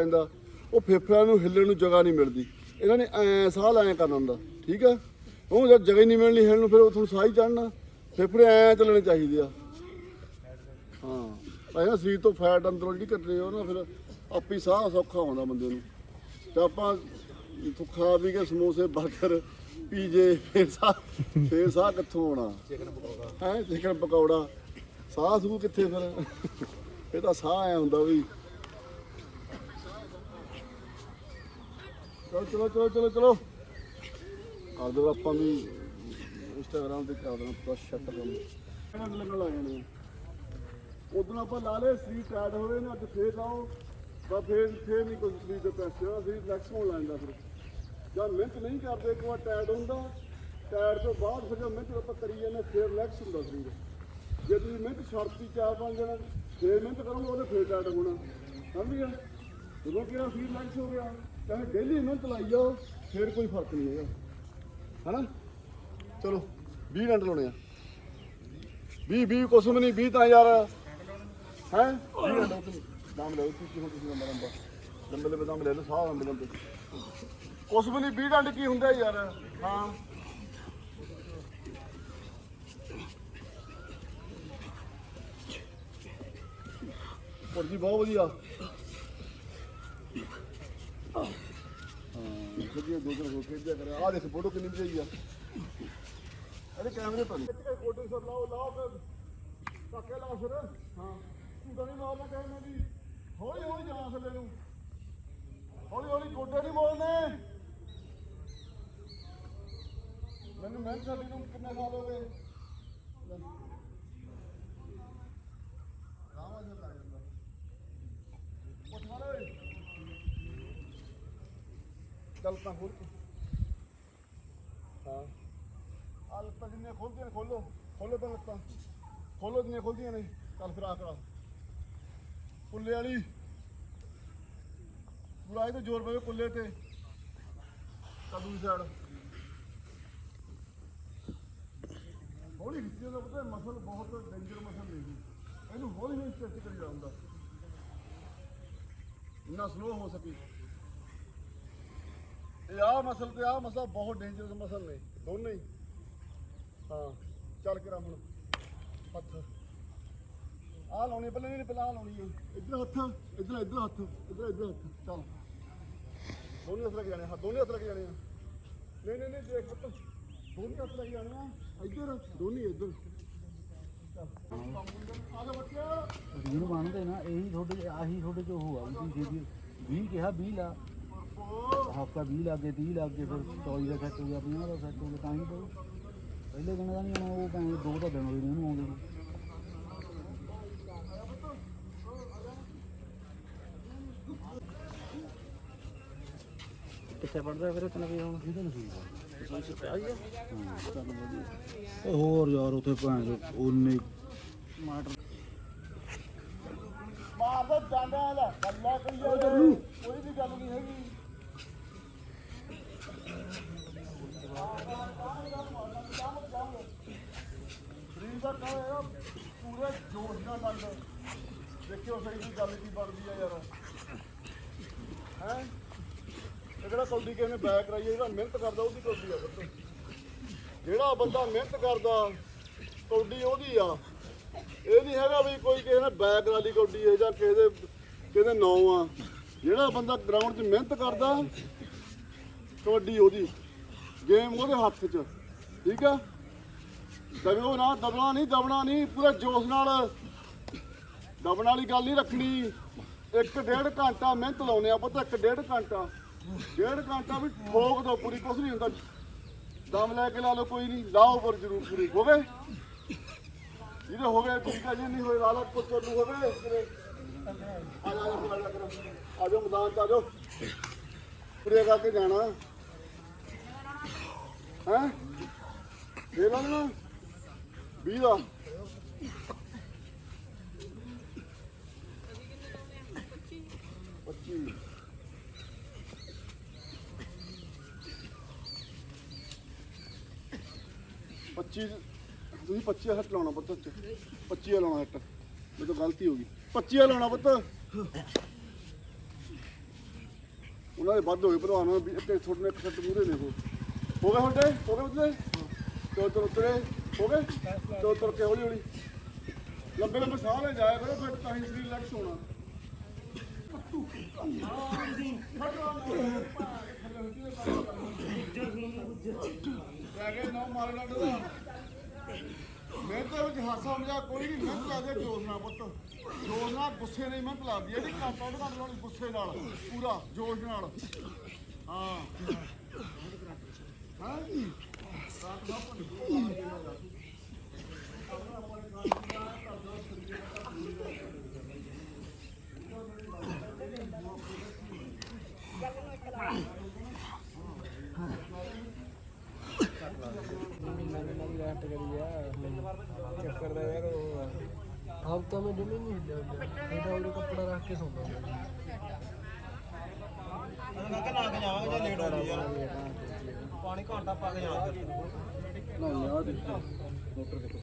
ਜਾਂਦਾ ਉਹ ਫੇਫੜਿਆਂ ਨੂੰ ਹਿੱਲਣ ਨੂੰ ਜਗ੍ਹਾ ਨਹੀਂ ਮਿਲਦੀ। ਇਹਨਾਂ ਨੇ ਐ ਸਾਹ ਲੈਂ ਕਰਨਾ ਹੁੰਦਾ ਠੀਕ ਆ? ਉਹ ਜਦ ਜਗ੍ਹਾ ਹੀ ਨਹੀਂ ਮਿਲਣੀ ਹਿੱਲਣ ਨੂੰ ਫਿਰ ਉਹ ਤੁਹਾਨੂੰ ਸਾਹ ਹੀ ਚੜਨਾ ਫੇਫੜੇ ਐ ਚੱਲਣੇ ਚਾਹੀਦੇ ਆ। ਹਾਂ ਪਹਿਲਾਂ ਸਰੀਰ ਤੋਂ ਫੈਟ ਅੰਦਰੋਂ ਜਿਹੜੀ ਕੱਟਣੀ ਉਹ ਨਾ ਫਿਰ ਆਪੇ ਹੀ ਸਾਹ ਸੌਖਾ ਆਉਂਦਾ ਬੰਦੇ ਨੂੰ। ਤੇ ਆਪਾਂ ਇੱਥੋਂ ਖਾ ਪੀ ਕੇ ਸਮੋਸੇ 버ਗਰ ਪੀਜੇ ਫਿਰ ਸਾਹ ਫਿਰ ਸਾਹ ਕਿੱਥੋਂ ਆਉਣਾ? ਚਿਕਨ ਪਕੌੜਾ। ਹੈ ਚਿਕਨ ਪਕੌੜਾ। ਸਾਹ ਸੂ ਕਿੱਥੇ ਫਿਰ? ਇਹ ਤਾਂ ਸਾਹ ਆਇਆ ਹੁੰਦਾ ਵੀ ਚਲੋ ਚਲੋ ਚਲੋ ਚਲੋ ਚਲੋ। ਕਰ ਦੋ ਆਪਾਂ ਵੀ ਇੰਸਟਾਗ੍ਰਾਮ ਤੇ ਕਰ ਦੇਣਾ ਪਲੱਸ ਸ਼ਟ ਕੰਮ। ਇਹਨਾਂ ਲੱਗਣ ਲੱਗ ਜਾਣੇ ਉਦੋਂ ਆਪਾਂ ਲਾ ਲਏ ਸਰੀਰ ਟਾਇਰ ਹੋਵੇ ਨੇ ਅੱਜ ਫੇਰ ਲਾਓ। ਬਸ ਫੇਰ ਫੇਰ ਨਹੀਂ ਕੋਈ ਸਰੀਰ ਦੇ ਪੈਸੇ ਆ ਸਰੀਰ ਰਿਲੈਕਸ ਹੋਣ ਲੱਗ ਜਾਂਦਾ ਫਿਰ। ਜਾਂ ਮਿਹਨਤ ਨਹੀਂ ਕਰਦੇ, ਇੱਕ ਵਾਰ ਟਾਇਰ ਹੁੰਦਾ ਟਾਇਰ ਤੋਂ ਬਾਅਦ ਫਿਰ ਜਦ ਮਿਹਨਤ ਆਪਾਂ ਕਰੀ ਜਾਂਦੇ, ਫੇਰ ਰਿਲੈਕਸ ਹੁੰਦਾ ਸਰੀਰ ਜੇ ਤੁਸੀਂ ਮਿਹਨਤ ਛੱਡਤੀ ਚਾਰ ਪੰਜ ਦਿਨ ਫੇਰ ਮਿਹਨਤ ਕਰੋਗੇ, ਉਹਦੇ ਫੇਰ ਟਾਇਰ ਹੋਣਾ। ਸਮਝ ਗਿਆ? ਜਦੋਂ ਕਿ ਸਰੀਰ ਰਿਲੈਕਸ ਹੋ ਗਿਆ। ਚਾਹੇ ਡੇਲੀ ਮਿਹਨਤ ਲਾਈ ਜਾਓ, ਫੇਰ ਕੋਈ ਫ਼ਰਕ ਨਹੀਂ ਹੈਗਾ। ਹਨਾ? ਚਲੋ 20 ਡੰਡ ਲਾਉਣੇ ਆ। 20 20 ਕੁਛ ਵੀ ਨਹੀਂ 20 ਤਾਂ ਯਾਰ, ਹੈ? 20 ਡੰਡ ਉਹ ਨਾਮ ਲੈ ਤੁਸੀਂ, ਹੁਣ ਤੁਸੀਂ ਨੰਬਰ ਨੰਬਰ। ਲੰਬੇ ਲੰਬੇ ਨਾਮ ਲੈ ਲਓ, ਸਾਹ ਲੰਬੇ ਲੰਬੇ ਕੁਛ ਵੀ ਨਹੀਂ 20 ਡੰਡ ਕੀ ਹੁੰਦਾ ਯਾਰ? ਹਾਂ। ਹੋਰ ਜੀ, ਬਹੁਤ ਵਧੀਆ। ਵਧੀਆ ਦੋ ਦਿਨ ਹੋ ਖੇਡਿਆ ਕਰਿਆ ਆ ਦੇਖ ਫੋਟੋ ਕਿੰਨੀ ਵਧੀਆ ਆ। ਅਰੇ ਕੈਮਰੇ ਤੋਂ ਫੋਟੋ ਸਰ, ਲਾਓ ਲਾਓ ਫਿਰ। ਟੱਕੇ ਲਾਓ ਫਿਰ। ਹਾਂ। ਤੂੰ ਤਾਂ ਨਹੀਂ ਮਾਰਨਾ ਕੈਮਰੇ ਦੀ ਹੌਲੀ ਹੌਲੀ ਚਲਾ ਥੱਲੇ ਨੂੰ ਹੌਲੀ ਹੌਲੀ ਗੋਡੇ ਨਹੀਂ ਮੋੜਨੇ। ਮੈਨੂੰ ਮੈਂ ਸਾਡੀ ਨੂੰ ਕਿੰਨੇ ਸਾਲ ਹੋ ਗਏ ਰਾਮਾ ਜੀ ਲੱਗ ਜਾਂਦਾ ਉੱਠ ਮਾਰੇ ਚੱਲ ਤਾਂ ਹੋਰ ਕੀ। ਹਾਂ। ਆ ਲੱਤਾਂ ਜਿੰਨੀਆਂ ਖੋਲਦੀਆਂ ਨੇ ਖੋਲੋ। ਖੋਲੋ ਤਾਂ ਲੱਤਾਂ। ਖੋਲੋ ਜਿੰਨੀਆਂ ਖੁੱਲਦੀਆਂ ਨੇ। ਚੱਲ ਫਿਰ ਆ ਕਰਾ ਕੁੱਲੇ ਵਾਲੀ। ਪੂਰਾ ਇਹ ਤੇ ਜ਼ੋਰ ਪਵੇ ਕੁੱਲੇ ਤੇ। ਤਾਂ ਦੂਜੀ ਸਾਈਡ ਹੌਲੀ ਖਿੱਚੀ ਦਾ ਪਤਾ ਮਸਲ ਬਹੁਤ ਡੇਂਜਰ ਮਸਲ ਨਹੀਂ ਇਹਨੂੰ ਹੌਲੀ ਹੌਲੀ ਸਟ੍ਰੈਚ ਕਰੀ ਜਾਂਦਾ ਇੰਨਾ ਸਲੋ ਹੋ ਸਕੇ। ਇਹ ਆ ਮਸਲ ਤੇ ਆ ਮਸਲ, ਬਹੁਤ ਡੇਂਜਰਸ ਮਸਲ ਨੇ, ਦੋਨੇ ਹੀ। ਹਾਂ, ਚੱਲ ਕੇ ਹੁਣ, ਹੱਥ। ਆ ਲਾਉਣੀ ਪਹਿਲਾਂ ਨਹੀਂ ਪਹਿਲਾਂ ਆ ਲਾਉਣੀ ਹੈ ਇੱਧਰ ਹੱਥ, ਇੱਧਰ ਇੱਧਰ ਹੱਥ, ਇੱਧਰ ਇੱਧਰ ਹੱਥ, ਚੱਲ। ਦੋਨੇ ਹੱਥ ਲੱਗ ਜਾਣੇ ਹਾਂ, ਦੋਨੇ ਹੱਥ ਲੱਗ ਜਾਣੇ ਆ। ਨਹੀਂ ਨਹੀਂ ਨਹੀਂ, ਦੇਖ ਪੁੱਤ, ਦੋਨੇ ਹੱਥ ਲੱਗ ਜਾਣੇ ਆ। ਇੱਧਰ, ਦੋਨੇ ਇੱਧਰ। ਚੱਲ। ਬਣਦੇ ਨਾ, ਇਹੀ ਤੁਹਾਡੇ ਆਹੀ ਤੁਹਾਡੇ ਚ ਉਹ ਆ ਤੁਸੀਂ ਜੇ 20 ਕਿਹਾ 20 ਲਾ। ਹਫਤਾ 20 ਲੱਗੇ 30 ਲੱਗੇ ਫਿਰ 24 ਦਾ ਸੈੱਟ ਹੋ ਗਿਆ 50 ਦਾ ਸੈੱਟ ਹੋ ਗਿਆ ਤਾਂ ਹੀ ਪਊ ਪਹਿਲੇ ਦਿਨ ਦਾ ਨਹੀਂ ਆਉਣਾ ਉਹ ਭਾਵੇਂ ਦੋ ਤਾਂ ਦਿਨ ਹੋਏ ਨੇ ਉਹਨੂੰ ਆਉਂਦੇ ਨੂੰ। ਕਿੱਥੇ ਪੜਦਾ ਫਿਰ ਇਤਨਾ ਵੀ ਹੁਣ? ਕਿਹਦੇ ਨਸੀਬ ਆ ਹੋਰ ਯਾਰ ਉਥੇ ਭੈਣ ਉਹਨੇ ਟਮਾਟਰ ਮਾਰਦਾ ਡਾਂਡਾ ਲੈ ਗੱਲਾਂ ਕਰੀ ਕੋਈ ਵੀ ਗੱਲ ਨਹੀਂ ਹੈਗੀ। ਸਰੀਰ ਦਾ ਕੰਮ ਹੈ ਪੂਰੇ ਜੋਸ਼ ਨਾਲ ਲੱਗ ਦੇਖਿਓ ਸਹੀ ਦੀ ਗੱਲ ਕੀ ਬਣਦੀ ਆ ਯਾਰ। ਹੈ? ਇਹ ਕੌਡੀ ਕਿਸੇ ਨੇ ਬੈਕ ਕਰਾਈ ਹੈ ਜਿਹੜਾ ਮਿਹਨਤ ਕਰਦਾ, ਉਹਦੀ ਕੌਡੀ ਆ ਪੁੱਤ। ਜਿਹੜਾ ਬੰਦਾ ਮਿਹਨਤ ਕਰਦਾ, ਕੌਡੀ ਉਹਦੀ ਆ। ਇਹ ਨਹੀਂ ਹੈਗਾ ਵੀ ਕੋਈ ਕਿਸੇ ਨੇ ਬੈਕ ਵਾਲੀ ਕੌਡੀ ਹੈ ਜਾਂ ਕਿਸੇ ਦੇ, ਕਿਸੇ ਨੌ ਆ। ਜਿਹੜਾ ਬੰਦਾ ਗਰਾਊਂਡ 'ਚ ਮਿਹਨਤ ਕਰਦਾ ਕਬੱਡੀ ਉਹਦੀ। ਗੇਮ ਉਹਦੇ ਹੱਥ 'ਚ। ਠੀਕ ਆ? ਦਬਿਓ ਨਾ, ਦਬਣਾ ਨਹੀਂ ਦਬਣਾ ਨਹੀਂ, ਪੂਰੇ ਜੋਸ਼ ਨਾਲ। ਦਬਣ ਵਾਲੀ ਗੱਲ ਨਹੀਂ ਰੱਖਣੀ। ਇੱਕ ਡੇਢ ਘੰਟਾ ਮਿਹਨਤ ਲਾਉਨੇ ਆ ਪਤਾ, ਇੱਕ ਡੇਢ ਘੰਟਾ। ਡੇਢ ਘੰਟਾ ਵੀ ਠੋਕ ਦੋ ਪੂਰੀ, ਕੁਛ ਨਹੀਂ ਹੁੰਦਾ। ਦਮ ਲੈ ਕੇ ਲਾ ਲਓ, ਕੋਈ ਨਹੀਂ, ਲਾਓ ਪਰ ਜ਼ਰੂਰ ਪੂਰੀ ਹੋ ਜਿਹਦੇ ਹੋ ਗਏ ਠੀਕ ਆ, ਜੀ ਨਹੀਂ ਹੋਏ ਵਾਲਾ ਪੁੱਤਰ ਨੂੰ ਹੋਵੇ। ਆ ਜਾ ਆ ਜਾ ਆ ਜਾ ਜਾਓ ਮੈਦਾਨ 'ਚ ਆ ਜਾਓ। ਪੂਰੇ ਕਰਕੇ ਜਾਣਾ। ਹੈ? ਦੇ ਲੈਣਾ 20 ਦਾ। ਪੱਚੀ। ਪੱਚੀ, ਤੁਸੀਂ 25 ਹੱਟ ਲਾਉਣਾ ਪੁੱਤ ਚ 25 ਲਾਉਣਾ ਹੱਟ ਮੇਰੇ ਤੋਂ ਗਲਤੀ ਹੋ ਗਈ। 25 ਲਾਉਣਾ ਪੁੱਤ। ਉਹਨਾਂ ਦੇ ਵੱਧ ਹੋਏ ਭਲਵਾਨ ਵੀ ਇੱਥੇ ਤੁਹਾਡੇ ਨਾਲ ਇੱਕ ਸੱਟ ਮੂਰੇ ਨੇ ਉਹ ਹੋ ਗਏ ਹੁੰਦੇ ਹੋ ਗਏ ਉੱਤੇ ਚੋ ਚੋ ਉਤਰੇ ਹੋ ਗਏ? ਚੋ ਤੁਰ ਕੇ ਹੌਲੀ ਹੌਲੀ ਲੰਬੇ ਲੰਬੇ ਸਾਹ ਲੈ, ਜਾਇਆ ਕਰੋ ਫਿਰ, ਤਾਂ ਹੀ ਸਰੀਰ ਰਿਲੈਕਸ ਹੋਣਾ। ਕਹਿ ਨਾ ਮਾਰੇ ਨਾ ਡਰਾ ਮੈਂ ਤਾਂ ਵਿੱਚ ਹਾਸਾ ਮਜ਼ਾਕ ਕੋਈ ਨਹੀਂ ਮਿਹਨਤ ਲੱਗਦੇ ਜੋਸ਼ ਨਾਲ ਪੁੱਤ। ਜੋਸ਼ ਨਾਲ ਗੁੱਸੇ ਨਹੀਂ ਮਿਹਨਤ ਲੱਗਦੀ ਇਹਦੀ ਘੱਟ ਵੱਧ ਵਾਲੀ ਗੁੱਸੇ ਨਾਲ, ਪੂਰਾ ਜੋਸ਼ ਨਾਲ। ਹਾਂ। ਹਾਂ ਜੀ ਚੱਕਰ ਦਾ ਯਾਰ ਉਹ ਹਫਤਾ ਮੈਂ ਜਮੇ ਨਹੀਂ ਹਿੱਲਿਆ ਹੁੰਦਾ ਇਹਦਾ ਉਹ ਕੱਪੜਾ ਰੱਖ ਕੇ ਸੌਂਦਾ ਹੁੰਦਾ ਮੈਂ ਕਿਹਾ ਲਾ ਕੇ ਜਾਵਾਂਗੇ ਜੇ ਲੇਟ ਹੋ ਗਈ ਯਾਰ ਪਾਣੀ ਘੰਟਾ ਪਾ ਕੇ ਜਾਣਾ ਨਾ ਯਾਰ ਦੇਖੋ, ਮੋਟਰ ਦੇਖੋ।